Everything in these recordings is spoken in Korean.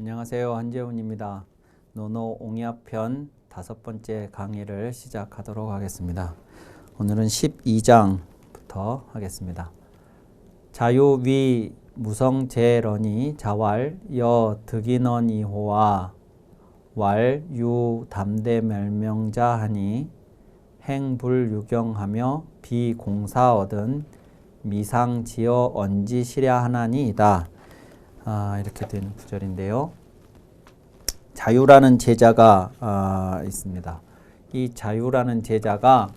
안녕하세요. 한재훈입니다. 노노 옹야편 다섯 번째 강의를 시작하도록 하겠습니다. 오늘은 12장부터 하겠습니다. 자유위 무성제런이 자왈 여 득인언이호와 왈유 담대멸명자 하니 행불유경하며 비공사 얻은 미상지어 언지시랴 하나니이다. 아, 이렇게 된 구절인데요. 자유라는 제자가 아, 있습니다. 이 자유라는 제자가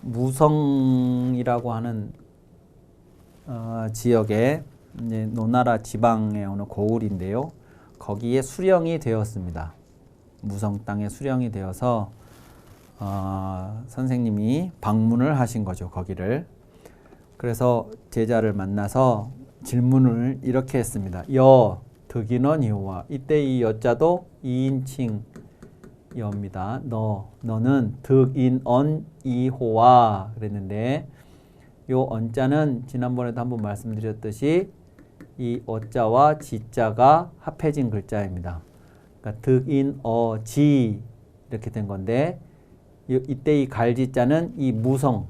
무성이라고 하는 어, 지역의 노나라 지방의 어느 고을인데요. 거기에 수령이 되었습니다. 무성 땅에 수령이 되어서 어, 선생님이 방문을 하신 거죠. 거기를. 그래서 제자를 만나서 질문을 이렇게 했습니다. 여 득인원 이호와 이때 이 여자도 2인칭 여입니다. 너 너는 득인언 이호와 그랬는데 요 언자는 지난번에도 한번 말씀드렸듯이 이 어자와 지자가 합해진 글자입니다. 그러니까 득인어지 이렇게 된 건데 이때 이 갈지자는 이 무성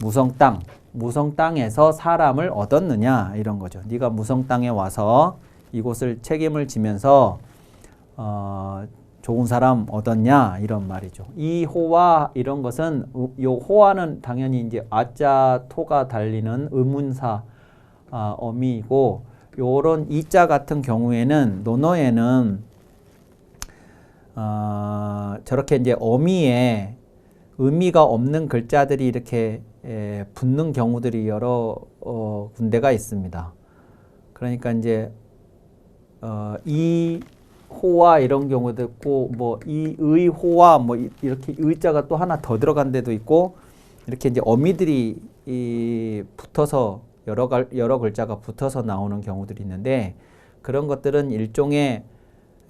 무성 땅 무성 땅에서 사람을 얻었느냐 이런 거죠. 네가 무성 땅에 와서 이곳을 책임을 지면서 어, 좋은 사람 얻었냐 이런 말이죠. 이 호화 이런 것은 요 호화는 당연히 이제 아자 토가 달리는 의문사 아, 어미이고 요런 이자 같은 경우에는 논어에는 어, 저렇게 이제 어미에 의미가 없는 글자들이 이렇게 에, 붙는 경우들이 여러 어, 군데가 있습니다. 그러니까 이제 어, 이 호와 이런 경우도 있고 뭐 이의 호와 뭐 이렇게 의자가 또 하나 더 들어간 데도 있고 이렇게 이제 어미들이 이 붙어서 여러 갈, 여러 글자가 붙어서 나오는 경우들이 있는데 그런 것들은 일종의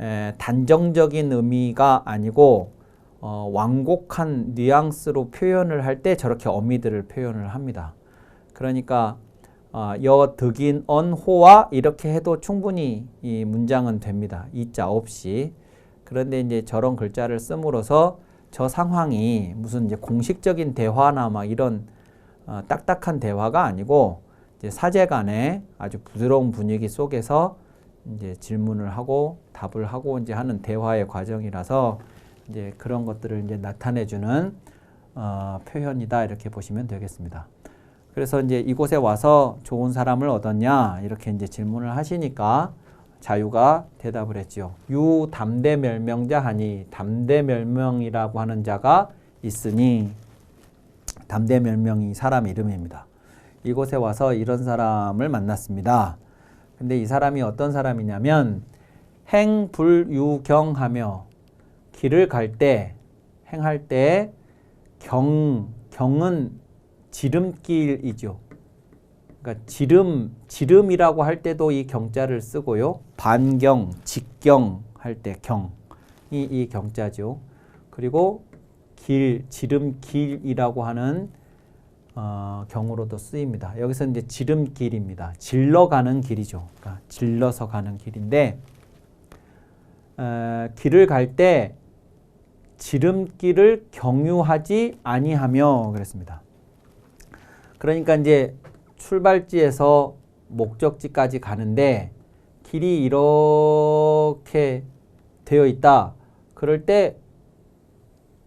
에, 단정적인 의미가 아니고 어, 완곡한 뉘앙스로 표현을 할 때 저렇게 어미들을 표현을 합니다. 그러니까 어, 여 득인 언 호와 이렇게 해도 충분히 이 문장은 됩니다. 이자 없이. 그런데 이제 저런 글자를 씀으로써 저 상황이 무슨 이제 공식적인 대화나 막 이런 어, 딱딱한 대화가 아니고 이제 사제 간의 아주 부드러운 분위기 속에서 이제 질문을 하고 답을 하고 이제 하는 대화의 과정이라서 이제 그런 것들을 이제 나타내주는 어, 표현이다 이렇게 보시면 되겠습니다. 그래서 이제 이곳에 와서 좋은 사람을 얻었냐 이렇게 이제 질문을 하시니까 자유가 대답을 했지요. 유 담대 멸명자 하니 담대 멸명이라고 하는 자가 있으니 담대 멸명이 사람 이름입니다. 이곳에 와서 이런 사람을 만났습니다. 근데 이 사람이 어떤 사람이냐면 행불유경하며 길을 갈 때, 행할 때 경, 경은 지름길이죠. 그러니까 지름, 지름이라고 할 때도 이 경자를 쓰고요. 반경, 직경 할 때 경이 이 경자죠. 그리고 길, 지름길이라고 하는 어, 경우로도 쓰입니다. 여기서 이제 지름길입니다. 질러 가는 길이죠. 그러니까 질러서 가는 길인데 어, 길을 갈때 지름길을 경유하지 아니하며 그랬습니다. 그러니까 이제 출발지에서 목적지까지 가는데 길이 이렇게 되어 있다. 그럴 때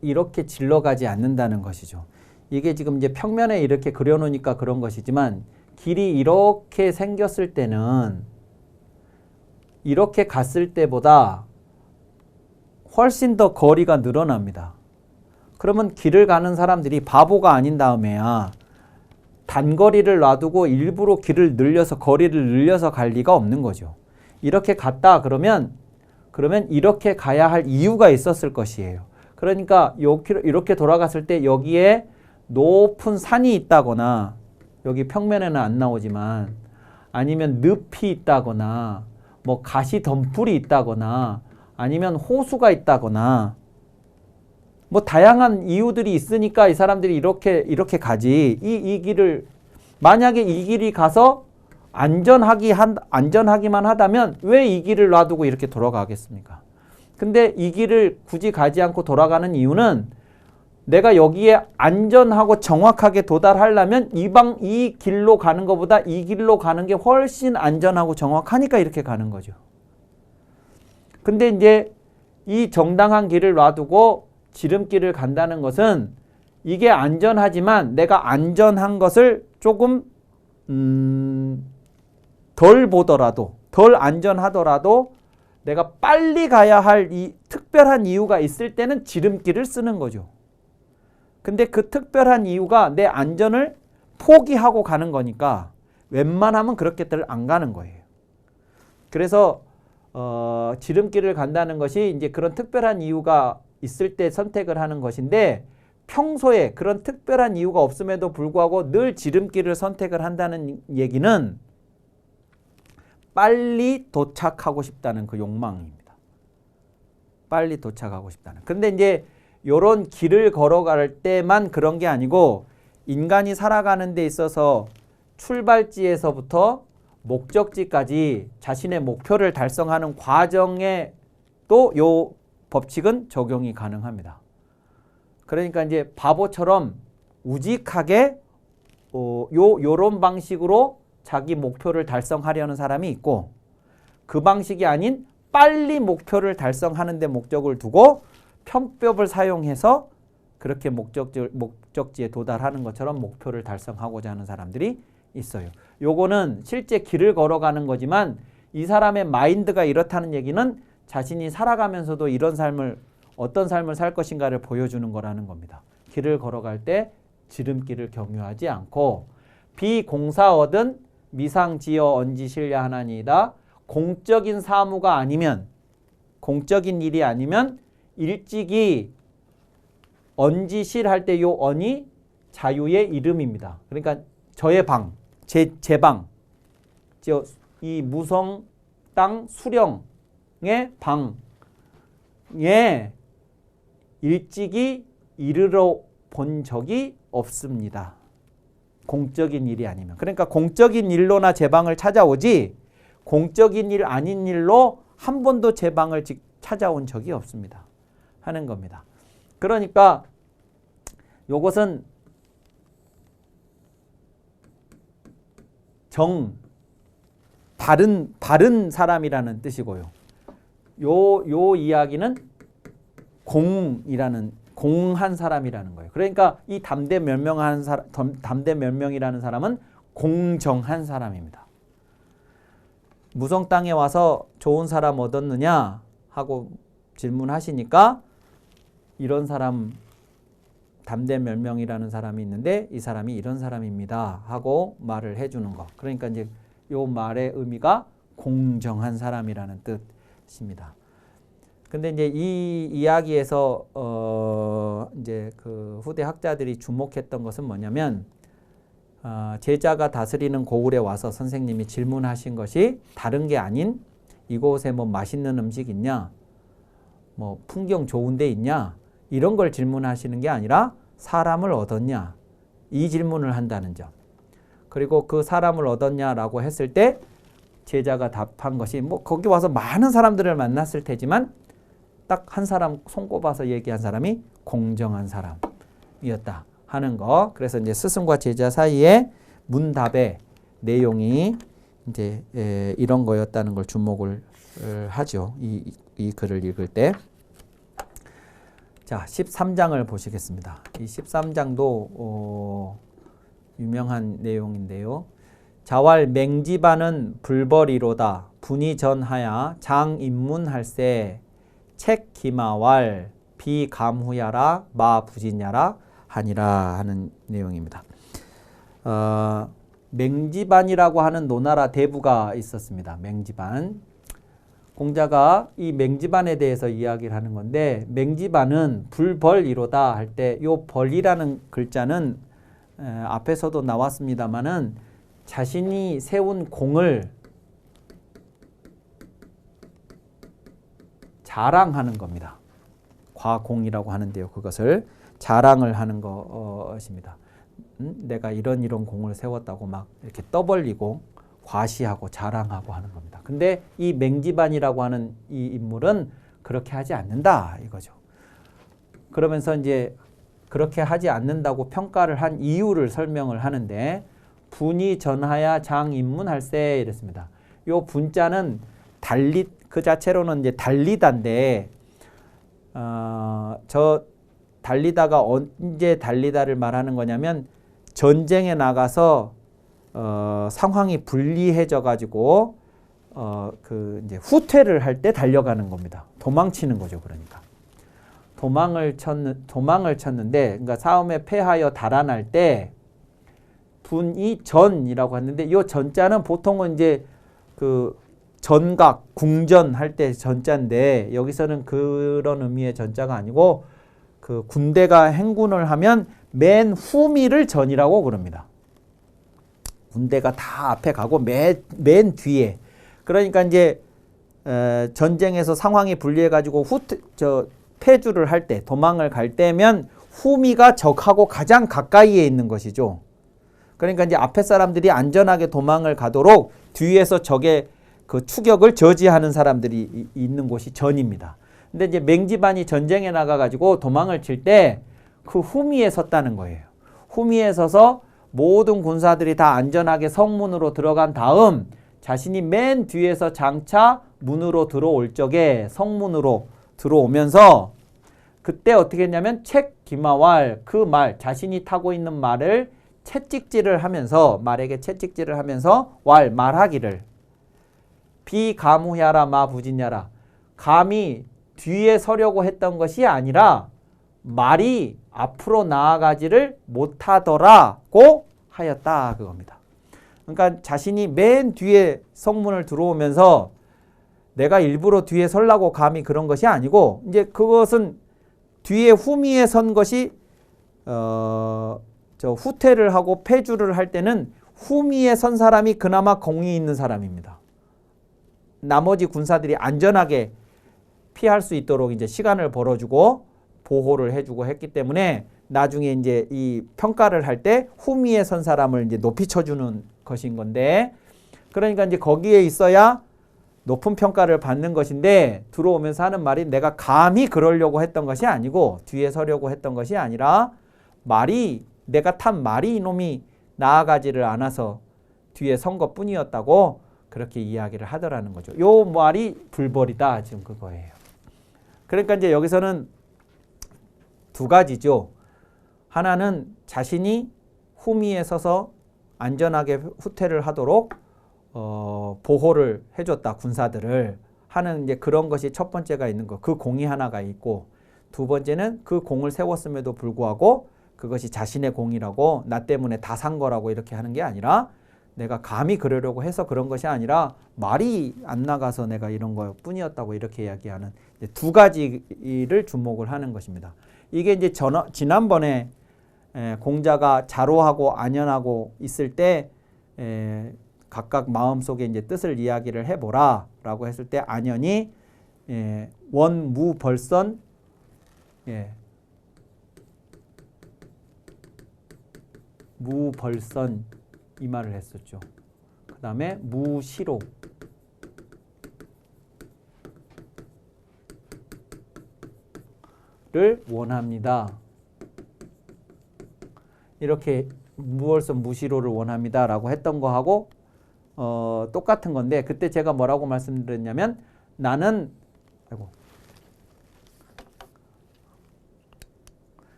이렇게 질러 가지 않는다는 것이죠. 이게 지금 이제 평면에 이렇게 그려 놓으니까 그런 것이지만 길이 이렇게 생겼을 때는 이렇게 갔을 때보다 훨씬 더 거리가 늘어납니다. 그러면 길을 가는 사람들이 바보가 아닌 다음에야 단거리를 놔두고 일부러 길을 늘려서 거리를 늘려서 갈 리가 없는 거죠. 이렇게 갔다 그러면 그러면 이렇게 가야 할 이유가 있었을 것이에요. 그러니까 이렇게 돌아갔을 때 여기에 높은 산이 있다거나 여기 평면에는 안 나오지만 아니면 늪이 있다거나 뭐 가시 덤불이 있다거나 아니면 호수가 있다거나 뭐 다양한 이유들이 있으니까 이 사람들이 이렇게 이렇게 가지 이, 이 길을 만약에 이 길이 가서 안전하기 한 안전하기만 하다면 왜 이 길을 놔두고 이렇게 돌아가겠습니까? 근데 이 길을 굳이 가지 않고 돌아가는 이유는 내가 여기에 안전하고 정확하게 도달하려면 이 방 이 길로 가는 것보다 이 길로 가는 게 훨씬 안전하고 정확하니까 이렇게 가는 거죠. 근데 이제 이 정당한 길을 놔두고 지름길을 간다는 것은 이게 안전하지만 내가 안전한 것을 조금 음, 덜 보더라도 덜 안전하더라도 내가 빨리 가야 할 이 특별한 이유가 있을 때는 지름길을 쓰는 거죠. 근데 그 특별한 이유가 내 안전을 포기하고 가는 거니까 웬만하면 그렇게들 안 가는 거예요. 그래서 어, 지름길을 간다는 것이 이제 그런 특별한 이유가 있을 때 선택을 하는 것인데 평소에 그런 특별한 이유가 없음에도 불구하고 늘 지름길을 선택을 한다는 얘기는 빨리 도착하고 싶다는 그 욕망입니다. 빨리 도착하고 싶다는. 근데 이제 요런 길을 걸어갈 때만 그런 게 아니고 인간이 살아가는 데 있어서 출발지에서부터 목적지까지 자신의 목표를 달성하는 과정에 또 요 법칙은 적용이 가능합니다. 그러니까 이제 바보처럼 우직하게 어, 요 요런 방식으로 자기 목표를 달성하려는 사람이 있고 그 방식이 아닌 빨리 목표를 달성하는 데 목적을 두고 편법을 사용해서 그렇게 목적지, 목적지에 도달하는 것처럼 목표를 달성하고자 하는 사람들이 있어요. 요거는 실제 길을 걸어가는 거지만 이 사람의 마인드가 이렇다는 얘기는 자신이 살아가면서도 이런 삶을 어떤 삶을 살 것인가를 보여주는 거라는 겁니다. 길을 걸어갈 때 지름길을 경유하지 않고 비공사어든 미상지어 언지실야 하나니이다. 공적인 사무가 아니면 공적인 일이 아니면 일찍이 언지실 할 때 요 언이 자유의 이름입니다. 그러니까 저의 방, 제, 제 방, 이 무성 땅 수령의 방에 일찍이 이르러 본 적이 없습니다. 공적인 일이 아니면. 그러니까 공적인 일로나 제 방을 찾아오지 공적인 일 아닌 일로 한 번도 제 방을 찾아온 적이 없습니다. 하는 겁니다. 그러니까 요것은 정 바른 바른 사람이라는 뜻이고요. 요 요 이야기는 공이라는 공한 사람이라는 거예요. 그러니까 이 담대 멸명한 사람 담대 멸명이라는 사람은 공정한 사람입니다. 무성 땅에 와서 좋은 사람 얻었느냐 하고 질문하시니까 이런 사람 담대 멸명이라는 사람이 있는데 이 사람이 이런 사람입니다 하고 말을 해주는 거. 그러니까 이제 요 말의 의미가 공정한 사람이라는 뜻입니다. 근데 이제 이 이야기에서 어 이제 그 후대 학자들이 주목했던 것은 뭐냐면 어 제자가 다스리는 고을에 와서 선생님이 질문하신 것이 다른 게 아닌 이곳에 뭐 맛있는 음식 있냐? 뭐 풍경 좋은 데 있냐? 이런 걸 질문하시는 게 아니라 사람을 얻었냐? 이 질문을 한다는 점. 그리고 그 사람을 얻었냐라고 했을 때 제자가 답한 것이 뭐 거기 와서 많은 사람들을 만났을 테지만 딱 한 사람 손꼽아서 얘기한 사람이 공정한 사람이었다 하는 거. 그래서 이제 스승과 제자 사이에 문답의 내용이 이제 이런 거였다는 걸 주목을 하죠. 이, 이 글을 읽을 때. 자, 13장을 보시겠습니다. 이 13장도 어, 유명한 내용인데요. 자왈 맹지반은 불벌이로다. 분이 전하야 장 입문할세 책 기마왈 비감후야라 마 부진야라 하니라 하는 내용입니다. 어, 맹지반이라고 하는 노나라 대부가 있었습니다. 맹지반. 공자가 이 맹지반에 대해서 이야기를 하는 건데 맹지반은 불벌이로다 할 때 요 벌이라는 글자는 에, 앞에서도 나왔습니다마는 자신이 세운 공을 자랑하는 겁니다. 과공이라고 하는데요. 그것을 자랑을 하는 것입니다. 음? 내가 이런 이런 공을 세웠다고 막 이렇게 떠벌리고 과시하고 자랑하고 하는 겁니다. 근데 이 맹지반이라고 하는 이 인물은 그렇게 하지 않는다 이거죠. 그러면서 이제 그렇게 하지 않는다고 평가를 한 이유를 설명을 하는데 분이 전하야 장인문할세 이랬습니다. 요 분자는 달리 그 자체로는 이제 달리다인데 어, 저 달리다가 언제 달리다를 말하는 거냐면 전쟁에 나가서 어, 상황이 불리해져 가지고 어, 그 이제 후퇴를 할 때 달려가는 겁니다. 도망치는 거죠, 그러니까. 도망을 쳤는 도망을 쳤는데 그러니까 싸움에 패하여 달아날 때 분이 전이라고 했는데 이 전자는 보통은 이제 그 전각 궁전 할 때 전자인데 여기서는 그런 의미의 전자가 아니고 그 군대가 행군을 하면 맨 후미를 전이라고 그럽니다. 군대가 다 앞에 가고 맨, 맨 뒤에 그러니까 이제 에, 전쟁에서 상황이 불리해 가지고 후퇴 저 패주를 할 때 도망을 갈 때면 후미가 적하고 가장 가까이에 있는 것이죠. 그러니까 이제 앞에 사람들이 안전하게 도망을 가도록 뒤에서 적의 그 추격을 저지하는 사람들이 이- 있는 곳이 전입니다. 근데 이제 맹지반이 전쟁에 나가 가지고 도망을 칠 때 그 후미에 섰다는 거예요. 후미에 서서 모든 군사들이 다 안전하게 성문으로 들어간 다음 자신이 맨 뒤에서 장차 문으로 들어올 적에 성문으로 들어오면서 그때 어떻게 했냐면 책 기마왈 그 말 자신이 타고 있는 말을 채찍질을 하면서 말에게 채찍질을 하면서 왈 말하기를. 비가무야라 마 부진야라. 감히 뒤에 서려고 했던 것이 아니라 말이 앞으로 나아가지를 못하더라고 하였다 그겁니다. 그러니까 자신이 맨 뒤에 성문을 들어오면서 내가 일부러 뒤에 설라고 감히 그런 것이 아니고 이제 그것은 뒤에 후미에 선 것이 어, 저 후퇴를 하고 패주를 할 때는 후미에 선 사람이 그나마 공이 있는 사람입니다. 나머지 군사들이 안전하게 피할 수 있도록 이제 시간을 벌어주고 보호를 해주고 했기 때문에 나중에 이제 이 평가를 할 때 후미에 선 사람을 이제 높이 쳐주는 것인 건데 그러니까 이제 거기에 있어야 높은 평가를 받는 것인데 들어오면서 하는 말이 내가 감히 그러려고 했던 것이 아니고 뒤에 서려고 했던 것이 아니라 말이 내가 탄 말이 이놈이 나아가지를 않아서 뒤에 선 것뿐이었다고 그렇게 이야기를 하더라는 거죠. 요 말이 불벌이다 지금 그거예요. 그러니까 이제 여기서는 두 가지죠. 하나는 자신이 후미에 서서 안전하게 후퇴를 하도록 어, 보호를 해줬다 군사들을 하는 이제 그런 것이 첫 번째가 있는 거. 그 공이 하나가 있고 두 번째는 그 공을 세웠음에도 불구하고 그것이 자신의 공이라고 나 때문에 다 산 거라고 이렇게 하는 게 아니라 내가 감히 그러려고 해서 그런 것이 아니라 말이 안 나가서 내가 이런 것 뿐이었다고 이렇게 이야기하는 두 가지를 주목을 하는 것입니다. 이게 이제 전, 지난번에 에, 공자가 자로하고 안연하고 있을 때 에, 각각 마음속에 이제 뜻을 이야기를 해보라 라고 했을 때 안연이 예, 원무벌선 예, 무벌선 이 말을 했었죠. 그 다음에 무시로 를 원합니다. 이렇게 무월선 무시로를 원합니다 라고 했던 거하고 어, 똑같은 건데 그때 제가 뭐라고 말씀드렸냐면 나는 아이고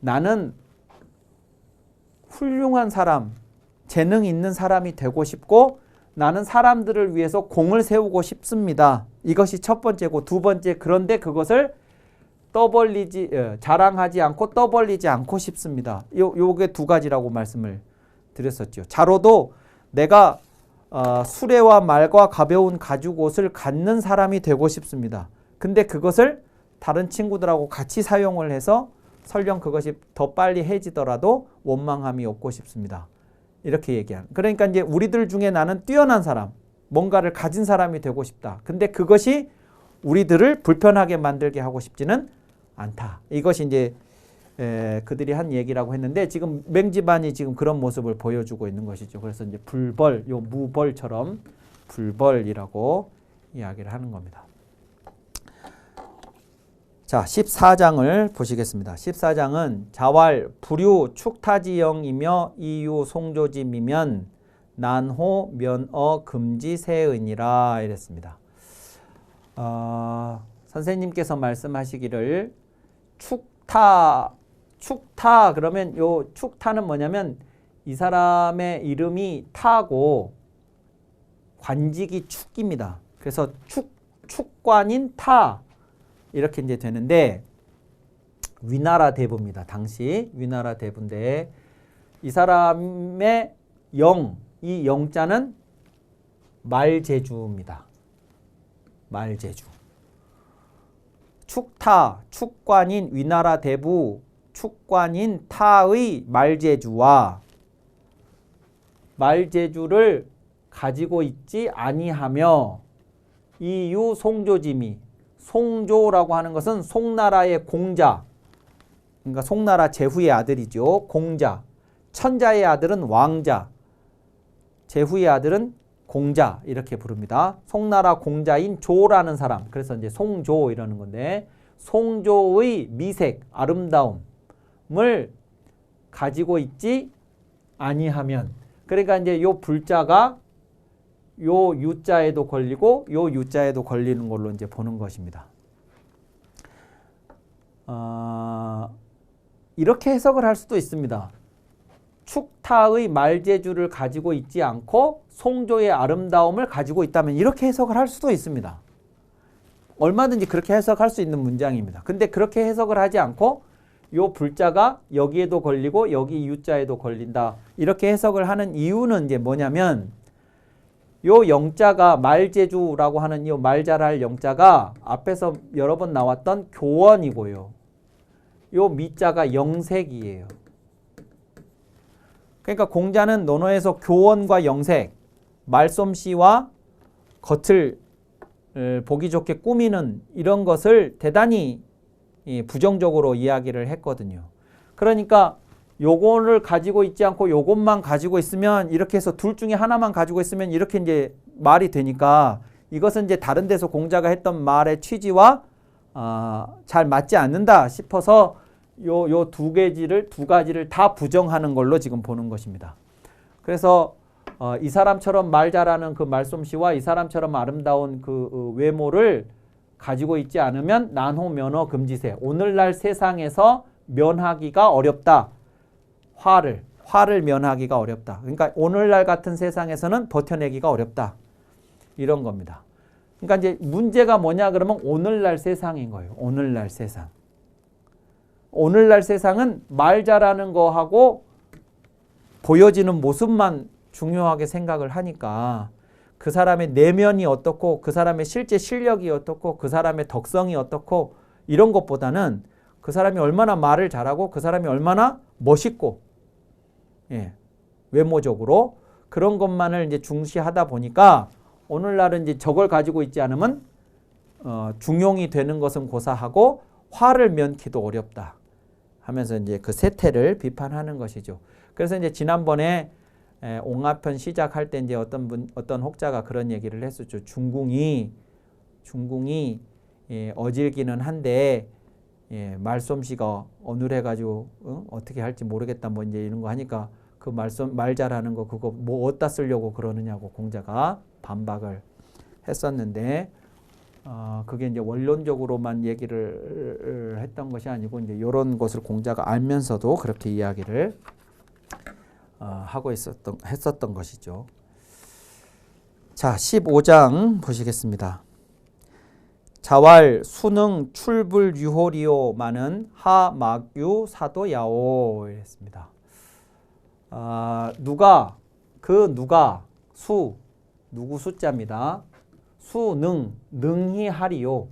나는 훌륭한 사람, 재능 있는 사람이 되고 싶고 나는 사람들을 위해서 공을 세우고 싶습니다. 이것이 첫 번째고 두 번째 그런데 그것을 떠벌리지 예, 자랑하지 않고 떠벌리지 않고 싶습니다. 요 요게 두 가지라고 말씀을 드렸었죠. 자로도 내가 어, 수레와 말과 가벼운 가죽 옷을 갖는 사람이 되고 싶습니다. 근데 그것을 다른 친구들하고 같이 사용을 해서 설령 그것이 더 빨리 해지더라도 원망함이 없고 싶습니다. 이렇게 얘기하는. 그러니까 이제 우리들 중에 나는 뛰어난 사람, 뭔가를 가진 사람이 되고 싶다. 근데 그것이 우리들을 불편하게 만들게 하고 싶지는 않다. 이것이 이제 에, 그들이 한 얘기라고 했는데 지금 맹집안이 지금 그런 모습을 보여주고 있는 것이죠. 그래서 이제 불벌, 요 무벌처럼 불벌이라고 이야기를 하는 겁니다. 자, 14장을 보시겠습니다. 14장은 자왈 불유 축타지영이며 이유 송조짐이면 난호 면어 금지 세은이라 이랬습니다. 어, 선생님께서 말씀하시기를 축타 축타 그러면 요 축타는 뭐냐면 이 사람의 이름이 타고 관직이 축입니다. 그래서 축 축관인 타 이렇게 이제 되는데 위나라 대부입니다. 당시 위나라 대부인데 이 사람의 영, 이 영자는 말제주입니다. 말제주. 축타, 축관인 위나라 대부, 축관인 타의 말제주와 말제주를 가지고 있지 아니하며 이유 송조짐이 송조라고 하는 것은 송나라의 공자 그러니까 송나라 제후의 아들이죠. 공자. 천자의 아들은 왕자. 제후의 아들은 공자 이렇게 부릅니다. 송나라 공자인 조라는 사람. 그래서 이제 송조 이러는 건데 송조의 미색, 아름다움을 가지고 있지 아니하면 그러니까 이제 요 불자가 요 유자에도 걸리고 요 유자에도 걸리는 걸로 이제 보는 것입니다. 어, 이렇게 해석을 할 수도 있습니다. 축타의 말재주를 가지고 있지 않고 송조의 아름다움을 가지고 있다면 이렇게 해석을 할 수도 있습니다. 얼마든지 그렇게 해석할 수 있는 문장입니다. 근데 그렇게 해석을 하지 않고 요 불자가 여기에도 걸리고 여기 유자에도 걸린다. 이렇게 해석을 하는 이유는 이제 뭐냐면 요 영자가 말제주라고 하는 이 말잘할 영자가 앞에서 여러 번 나왔던 교원이고요. 요 미자가 영색이에요. 그러니까 공자는 논어에서 교원과 영색, 말솜씨와 겉을 보기 좋게 꾸미는 이런 것을 대단히 부정적으로 이야기를 했거든요. 그러니까 요거를 가지고 있지 않고 요것만 가지고 있으면 이렇게 해서 둘 중에 하나만 가지고 있으면 이렇게 이제 말이 되니까 이것은 이제 다른 데서 공자가 했던 말의 취지와 어, 잘 맞지 않는다 싶어서 요 요두 가지를 두 가지를 다 부정하는 걸로 지금 보는 것입니다. 그래서 어, 이 사람처럼 말 잘하는 그 말솜씨와 이 사람처럼 아름다운 그 어, 외모를 가지고 있지 않으면 난호 면허 금지세. 오늘날 세상에서 면하기가 어렵다. 화를 화를 면하기가 어렵다. 그러니까 오늘날 같은 세상에서는 버텨내기가 어렵다. 이런 겁니다. 그러니까 이제 문제가 뭐냐 그러면 오늘날 세상인 거예요. 오늘날 세상. 오늘날 세상은 말 잘하는 거하고 보여지는 모습만 중요하게 생각을 하니까 그 사람의 내면이 어떻고 그 사람의 실제 실력이 어떻고 그 사람의 덕성이 어떻고 이런 것보다는 그 사람이 얼마나 말을 잘하고 그 사람이 얼마나 멋있고 예, 외모적으로 그런 것만을 이제 중시하다 보니까 오늘날은 이제 저걸 가지고 있지 않으면 어, 중용이 되는 것은 고사하고 화를 면키도 어렵다 하면서 이제 그 세태를 비판하는 것이죠. 그래서 이제 지난번에 에, 옹화편 시작할 때 이제 어떤 분 어떤 혹자가 그런 얘기를 했었죠. 중궁이 중궁이 예, 어질기는 한데 예, 말솜씨가 어눌해 가지고 어? 어떻게 할지 모르겠다 뭐 이제 이런 거 하니까 그 말씀 말 잘하는 거 그거 뭐 어디다 쓰려고 그러느냐고 공자가 반박을 했었는데 어, 그게 이제 원론적으로만 얘기를 했던 것이 아니고 이제 이런 것을 공자가 알면서도 그렇게 이야기를 어, 하고 있었던 했었던 것이죠. 자, 15장 보시겠습니다. 자왈 수능 출불 유호리오마는 하막유 사도야오 이랬습니다. 아, 누가 그 누가 수 누구 숫자입니다. 수능 능히 하리요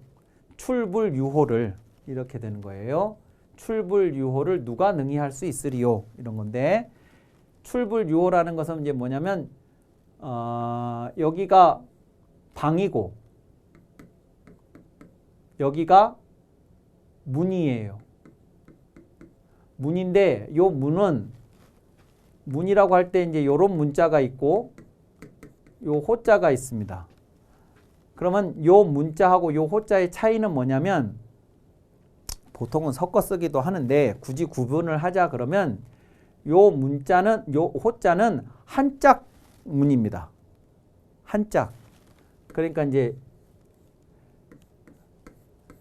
출불 유호를 이렇게 되는 거예요. 출불 유호를 누가 능히 할 수 있으리요 이런 건데 출불 유호라는 것은 이제 뭐냐면 어, 여기가 방이고 여기가 문이에요. 문인데 요 문은 문이라고 할 때 이제 요런 문자가 있고 요 호자가 있습니다. 그러면 요 문자하고 요 호자의 차이는 뭐냐면 보통은 섞어 쓰기도 하는데 굳이 구분을 하자 그러면 요 문자는 요 호자는 한짝 문입니다. 한짝. 그러니까 이제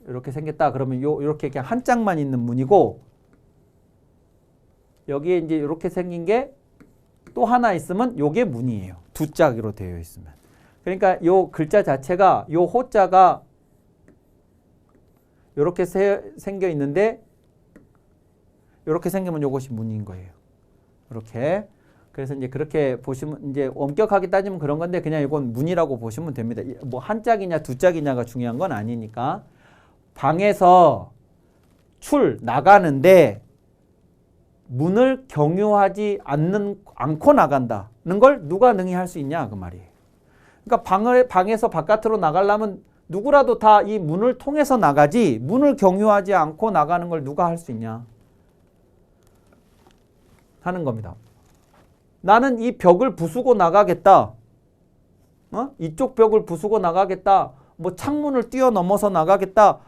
이렇게 생겼다 그러면 요 이렇게 그냥 한 짝만 있는 문이고 여기에 이제 이렇게 생긴 게 또 하나 있으면 요게 문이에요. 두 짝으로 되어 있으면. 그러니까 요 글자 자체가 요 호자가 이렇게 생겨 있는데 이렇게 생기면 요것이 문인 거예요. 이렇게. 그래서 이제 그렇게 보시면 이제 엄격하게 따지면 그런 건데 그냥 이건 문이라고 보시면 됩니다. 뭐 한 짝이냐 두 짝이냐가 중요한 건 아니니까 방에서 출 나가는데 문을 경유하지 않는 않고 나간다는 걸 누가 능히 할 수 있냐 그 말이에요. 그러니까 방을 방에서 바깥으로 나가려면 누구라도 다 이 문을 통해서 나가지 문을 경유하지 않고 나가는 걸 누가 할 수 있냐 하는 겁니다. 나는 이 벽을 부수고 나가겠다. 어? 이쪽 벽을 부수고 나가겠다. 뭐 창문을 뛰어넘어서 나가겠다.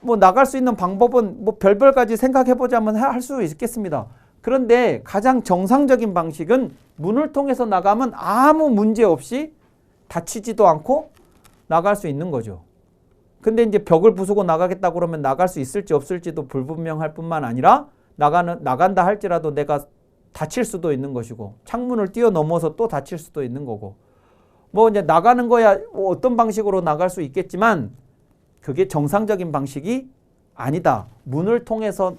뭐 나갈 수 있는 방법은 뭐 별별 가지 생각해 보자면 할 수 있겠습니다. 그런데 가장 정상적인 방식은 문을 통해서 나가면 아무 문제 없이 다치지도 않고 나갈 수 있는 거죠. 근데 이제 벽을 부수고 나가겠다 그러면 나갈 수 있을지 없을지도 불분명할 뿐만 아니라 나가는 나간다 할지라도 내가 다칠 수도 있는 것이고 창문을 뛰어넘어서 또 다칠 수도 있는 거고 뭐 이제 나가는 거야 뭐 어떤 방식으로 나갈 수 있겠지만 그게 정상적인 방식이 아니다. 문을 통해서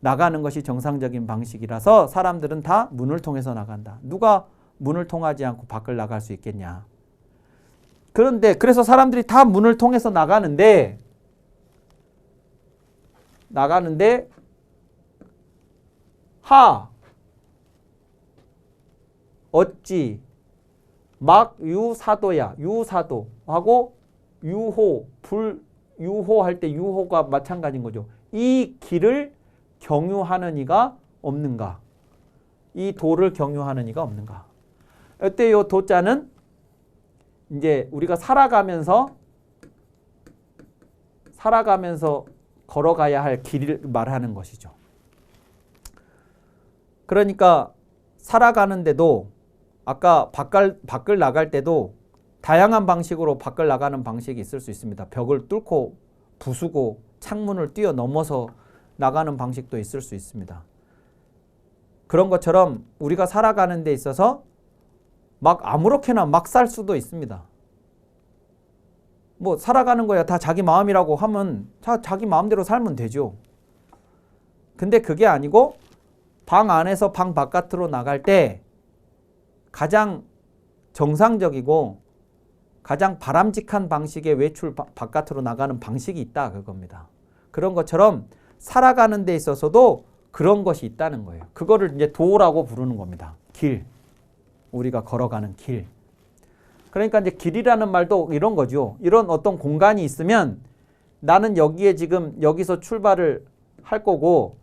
나가는 것이 정상적인 방식이라서 사람들은 다 문을 통해서 나간다. 누가 문을 통하지 않고 밖을 나갈 수 있겠냐. 그런데 그래서 사람들이 다 문을 통해서 나가는데 나가는데 하 어찌 막 유사도야 유사도 하고 유호 불 유호 할 때 유호가 마찬가지인 거죠. 이 길을 경유하는 이가 없는가? 이 도를 경유하는 이가 없는가? 이때 요 도자는 이제 우리가 살아가면서 살아가면서 걸어가야 할 길을 말하는 것이죠. 그러니까 살아가는데도 아까 밖을, 밖을 나갈 때도 다양한 방식으로 밖을 나가는 방식이 있을 수 있습니다. 벽을 뚫고 부수고 창문을 뛰어넘어서 나가는 방식도 있을 수 있습니다. 그런 것처럼 우리가 살아가는 데 있어서 막 아무렇게나 막 살 수도 있습니다. 뭐 살아가는 거야 다 자기 마음이라고 하면 자, 자기 마음대로 살면 되죠. 근데 그게 아니고 방 안에서 방 바깥으로 나갈 때 가장 정상적이고 가장 바람직한 방식의 외출 바, 바깥으로 나가는 방식이 있다 그겁니다. 그런 것처럼 살아가는 데 있어서도 그런 것이 있다는 거예요. 그거를 이제 도라고 부르는 겁니다. 길. 우리가 걸어가는 길. 그러니까 이제 길이라는 말도 이런 거죠. 이런 어떤 공간이 있으면 나는 여기에 지금 여기서 출발을 할 거고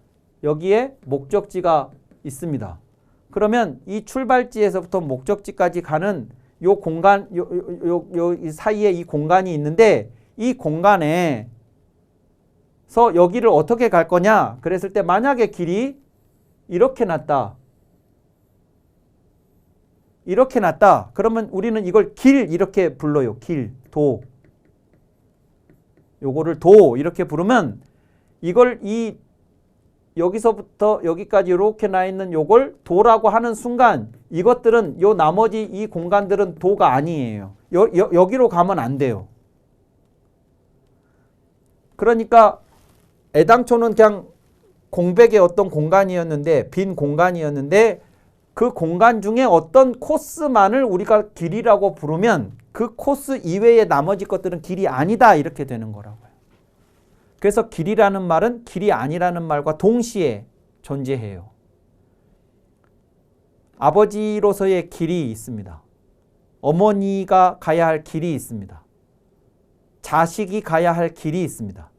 여기에 목적지가 있습니다. 그러면 이 출발지에서부터 목적지까지 가는 요 공간 요 요요 사이에 이 공간이 있는데 이 공간에 서 여기를 어떻게 갈 거냐? 그랬을 때 만약에 길이 이렇게 났다. 이렇게 났다. 그러면 우리는 이걸 길 이렇게 불러요. 길, 도. 요거를 도 이렇게 부르면 이걸 이 여기서부터 여기까지 이렇게 나 있는 요걸 도라고 하는 순간 이것들은 요 나머지 이 공간들은 도가 아니에요. 여, 여, 여기로 가면 안 돼요. 그러니까 애당초는 그냥 공백의 어떤 공간이었는데 빈 공간이었는데 그 공간 중에 어떤 코스만을 우리가 길이라고 부르면 그 코스 이외의 나머지 것들은 길이 아니다 이렇게 되는 거라고요. 그래서 길이라는 말은 길이 아니라는 말과 동시에 존재해요. 아버지로서의 길이 있습니다. 어머니가 가야 할 길이 있습니다. 자식이 가야 할 길이 있습니다.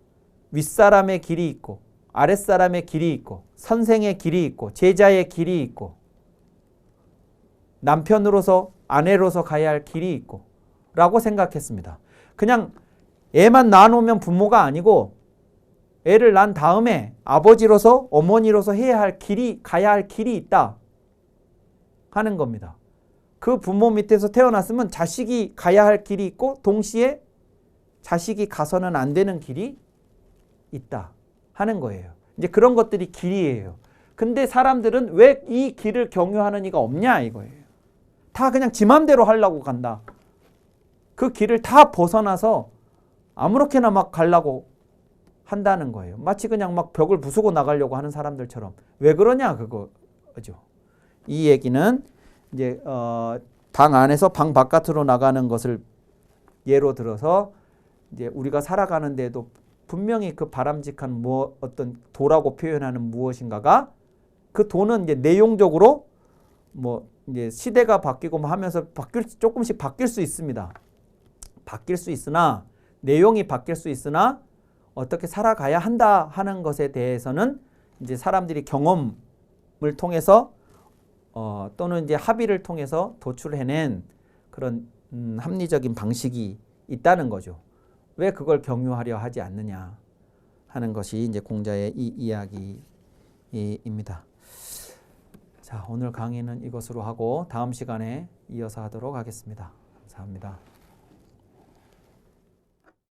윗사람의 길이 있고 아랫사람의 길이 있고 선생의 길이 있고 제자의 길이 있고 남편으로서 아내로서 가야 할 길이 있고 라고 생각했습니다. 그냥 애만 낳아놓으면 부모가 아니고 애를 낳은 다음에 아버지로서 어머니로서 해야 할 길이 가야 할 길이 있다 하는 겁니다. 그 부모 밑에서 태어났으면 자식이 가야 할 길이 있고 동시에 자식이 가서는 안 되는 길이 있다 하는 거예요. 이제 그런 것들이 길이에요. 근데 사람들은 왜 이 길을 경유하는 이가 없냐 이거예요. 다 그냥 지 맘대로 하려고 간다. 그 길을 다 벗어나서 아무렇게나 막 가려고 한다는 거예요. 마치 그냥 막 벽을 부수고 나가려고 하는 사람들처럼 왜 그러냐 그거죠. 이 얘기는 이제 어, 방 안에서 방 바깥으로 나가는 것을 예로 들어서 이제 우리가 살아가는데도 분명히 그 바람직한 뭐 어떤 도라고 표현하는 무엇인가가 그 도는 이제 내용적으로 뭐 이제 시대가 바뀌고 뭐 하면서 바뀔 조금씩 바뀔 수 있습니다. 바뀔 수 있으나 내용이 바뀔 수 있으나 어떻게 살아가야 한다 하는 것에 대해서는 이제 사람들이 경험을 통해서 어, 또는 이제 합의를 통해서 도출해낸 그런 음, 합리적인 방식이 있다는 거죠. 왜 그걸 경유하려 하지 않느냐 하는 것이 이제 공자의 이 이야기입니다. 자, 오늘 강의는 이것으로 하고 다음 시간에 이어서 하도록 하겠습니다. 감사합니다.